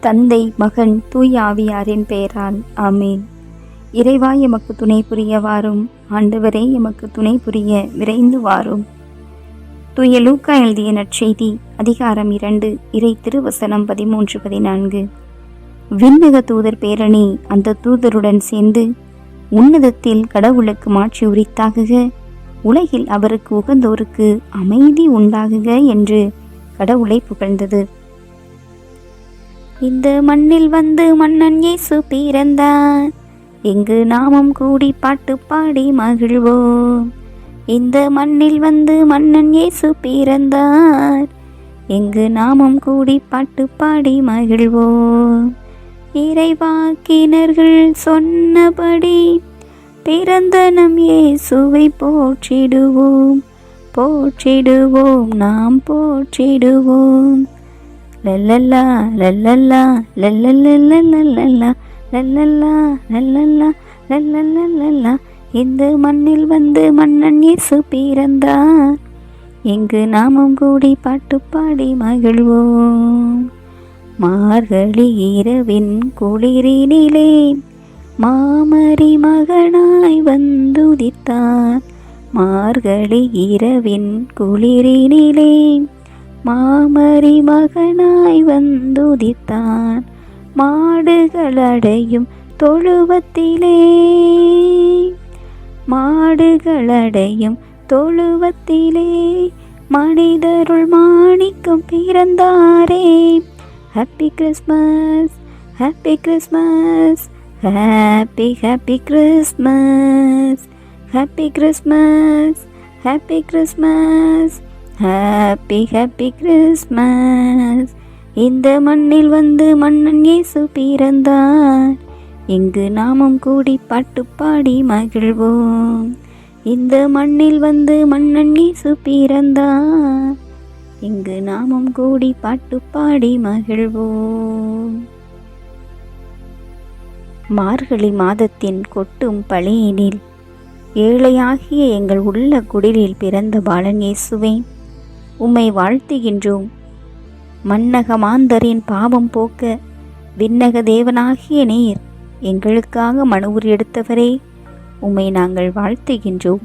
தந்தை மகன் தூய் ஆவியாரின் பெயரால். ஆமேன். இறைவா எமக்கு துணை புரிய வாரும் ஆண்டவரே எமக்கு துணை புரிய விரைந்து வாரும் தூய லூக்கா எழுதிய நற்செய்தி அதிகாரம் இரண்டு இறை திருவசனம் பதிமூன்று பதினான்கு. விண்ணக தூதர் பேரணி அந்த தூதருடன் சேர்ந்து உன்னதத்தில் கடவுளுக்கு மாட்சி உரித்தாகுக உலகில் அவருக்கு உகந்தோருக்கு அமைதி உண்டாகுக என்று கடவுளை புகழ்ந்தது. இந்த மண்ணில் வந்து மன்னன் இயேசு பிறந்தார். எங்கு நாமும் கூடி பாட்டு பாடி மகிழ்வோம். இந்த மண்ணில் வந்து மன்னன் இயேசு பிறந்தார். எங்கு நாமும் கூடி பாட்டு பாடி மகிழ்வோம். இறைவாக்கினர்கள் சொன்னபடி பிறந்த நம் இயேசுவை போற்றிடுவோம். போற்றிடுவோம் நாம் போற்றிடுவோம். லல்லல்லா லல்லல்லா லல்லல்லல்லல்லல்லா லல்லல்லா லல்லல்லா லல்லல்லல்லல்லா இந்த மண்ணில் வந்து மன்னன் இயேசு பிறந்தார் இங்கு நாமும் கூடி பாட்டு பாடி மகிழ்வோம் மார்கழி இரவின் குளிரினிலே மாமரி மகனாய் வந்துதித்தார் மார்கழி இரவின் குளிரினிலே மாமரி மகனாய் வந்துதித்தான். மாடுகள் அடையும் தொழுவத்திலே. மாடுகள் அடையும் தொழுவத்திலே. மனிதருள் மாணிக்கம் பிறந்தாரே. Happy Christmas happy Christmas happy happy Christmas happy Christmas happy Christmas happy happy Christmas இந்த மண்ணில் வந்து மன்னன் இயேசு பிறந்தார். இங்கு நாமும் கூடி பாட்டு பாடி மகிழ்வோம். இந்த மண்ணில் வந்து மன்னன் இயேசு பிறந்தார். இங்கு நாமும் கூடி பாட்டு பாடி மகிழ்வோம். மார்கழி மாதத்தின் கொட்டும் பழியினில் ஏழையாகிய எங்கள் உள்ள குடிலில் பிறந்த பாலன் இயேசுவேன் உம்மை வாழ்த்துகின்றோம். மன்னக மாந்தரின் பாவம் போக்க விண்ணக தேவனாகிய நீர் எங்களுக்காக மனுவுர் எடுத்தவரே உம்மை நாங்கள் வாழ்த்துகின்றோம்.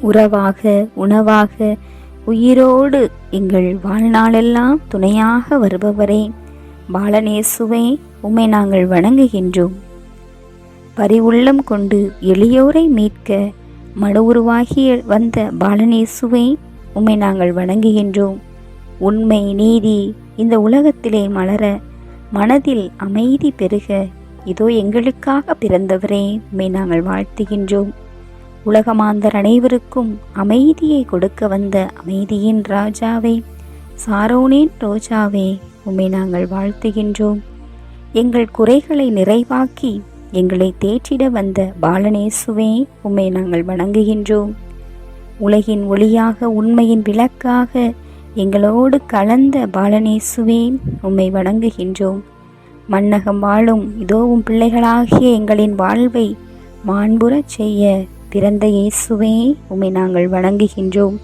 உறவாக உணவாக உயிரோடு எங்கள் வாழ்நாளெல்லாம் துணையாக வருபவரே பாலநேசுவே உம்மை நாங்கள் வணங்குகின்றோம். பரிவுள்ளம் கொண்டு எளியோரை மீட்க மனு உருவாகி வந்த பாலனேசுவை உம்மை நாங்கள் வணங்குகின்றோம். உண்மை நீதி இந்த உலகத்திலே மலர மனதில் அமைதி பெருக. இதோ எங்களுக்காக பிறந்தவரே உம்மை நாங்கள் வாழ்த்துகின்றோம். உலகமாந்தர் அனைவருக்கும் அமைதியை கொடுக்க வந்த அமைதியின் ராஜாவே சாரோனின் ரோஜாவே உம்மை நாங்கள் வாழ்த்துகின்றோம். எங்கள் குறைகளை நிறைவாக்கி எங்களை தேற்றிட வந்த பாலனேசுவே உம்மை நாங்கள் வணங்குகின்றோம். உலகின் ஒளியாக உண்மையின் விளக்காக எங்களோடு கலந்த பாலனேசுவே உம்மை வணங்குகின்றோம். மன்னகம் வாழும் இதோவும் பிள்ளைகளாகிய எங்களின் வாழ்வை மாண்புறச் செய்ய பிறந்த இயேசுவே உம்மை நாங்கள் வணங்குகின்றோம்.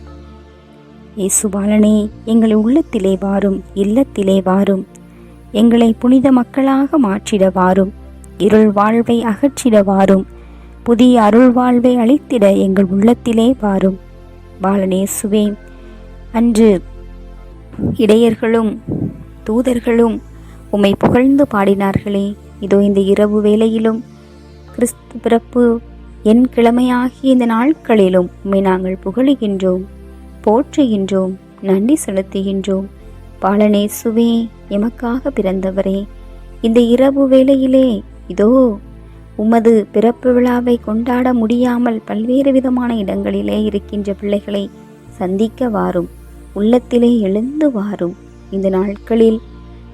இயேசுபாலனே எங்கள் உள்ளத்திலே வாரும் இல்லத்திலே வாரும் எங்களை புனித மக்களாக மாற்றிட வாரும் இருள் வாழ்வை அகற்றிட வாரும் புதிய அருள் வாழ்வை அளித்திட எங்கள் உள்ளத்திலே வாரும். பாலனேசுவே அன்று இடையர்களும் தூதர்களும் உம்மை புகழ்ந்து பாடினார்களே. இதோ இந்த இரவு வேளையிலும் கிறிஸ்து பிறப்பு என் கிழமையாகிய இந்த நாட்களிலும் உம்மை நாங்கள் புகழுகின்றோம் போற்றுகின்றோம் நன்றி செலுத்துகின்றோம். பாலனேசுவே எமக்காக பிறந்தவரே. இந்த இரவு வேளையிலே இதோ உமது பிறப்பு விழாவை கொண்டாட முடியாமல் பல்வேறு விதமான இடங்களிலே இருக்கின்ற பிள்ளைகளை சந்திக்க வாரும். உள்ளத்திலே எழுந்து வாரும். இந்த நாட்களில்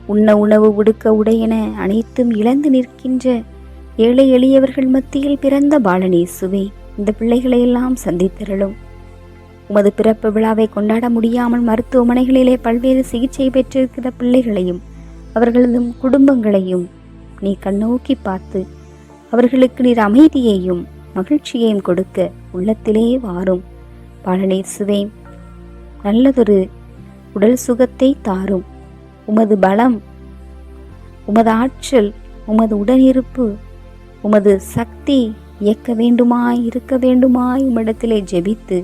உண்ண உணவு உடுக்க உடையென அனைத்தும் இழந்து நிற்கின்ற ஏழை எளியவர்கள் மத்தியில் பிறந்த பாலனேசுவே இந்த பிள்ளைகளை எல்லாம் சந்தித்திரளும். உமது பிறப்பு விழாவை கொண்டாட முடியாமல் மருத்துவமனைகளிலே பல்வேறு சிகிச்சை பெற்றிருக்கிற பிள்ளைகளையும் அவர்களதும் குடும்பங்களையும் நீ கண்ணோக்கி பார்த்து அவர்களுக்கு நீர் அமைதியையும் மகிழ்ச்சியையும் கொடுக்க உள்ளத்திலே வாரும். சுவை நல்லதொரு உடல் சுகத்தை தாரும். உமது பலம் உமது ஆற்றல் உமது உடனிருப்பு உமது சக்தி இயக்க வேண்டுமாய் இருக்க வேண்டுமாய் உம்மிடத்திலே ஜெபித்து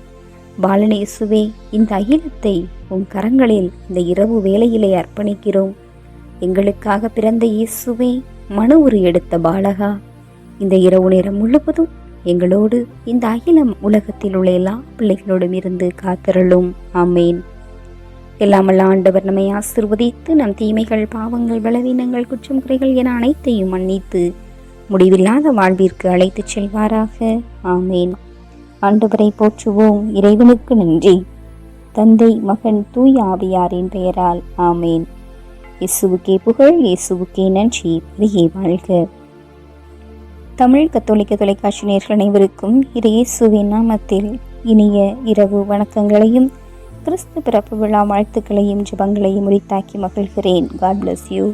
பாலனேசுவே இந்த அகிலத்தை உம் கரங்களில் இந்த இரவு வேளையிலே அர்ப்பணிக்கிறோம். எங்களுக்காக பிறந்த இயேசுவே மன உரு எடுத்த பாலகா. இந்த இரவு நேரம் முழுவதும் எங்களோடு இந்த அகிலம் உலகத்தில் உள்ள எல்லா பிள்ளைகளோடும் இருந்து காத்தருளும் ஆமேன். எல்லாமல்ல ஆண்டவர் நம்மை ஆசிர்வதித்து நம் தீமைகள் பாவங்கள் பலவீனங்கள் குற்றம் குறைகள் என அனைத்தையும் மன்னித்து முடிவில்லாத வாழ்விற்கு அழைத்துச் செல்வாராக. ஆமேன். ஆண்டவரை போற்றுவோம். இறைவனுக்கு நன்றி. தந்தை மகன் தூய் ஆவியாரின் பெயரால். ஆமேன். இயேசுவுக்கே புகழ் இயேசுவுக்கே நன்றி. பிரியே வாழ்க. தமிழ் கத்தோலிக்க தொலைக்காட்சி நேர்கள் அனைவருக்கும் இறையேசுவின் நாமத்தில் இனிய இரவு வணக்கங்களையும் கிறிஸ்து பிறப்பு விழா வாழ்த்துக்களையும் ஜபங்களையும் உரித்தாக்கி மகிழ்கிறேன். God bless you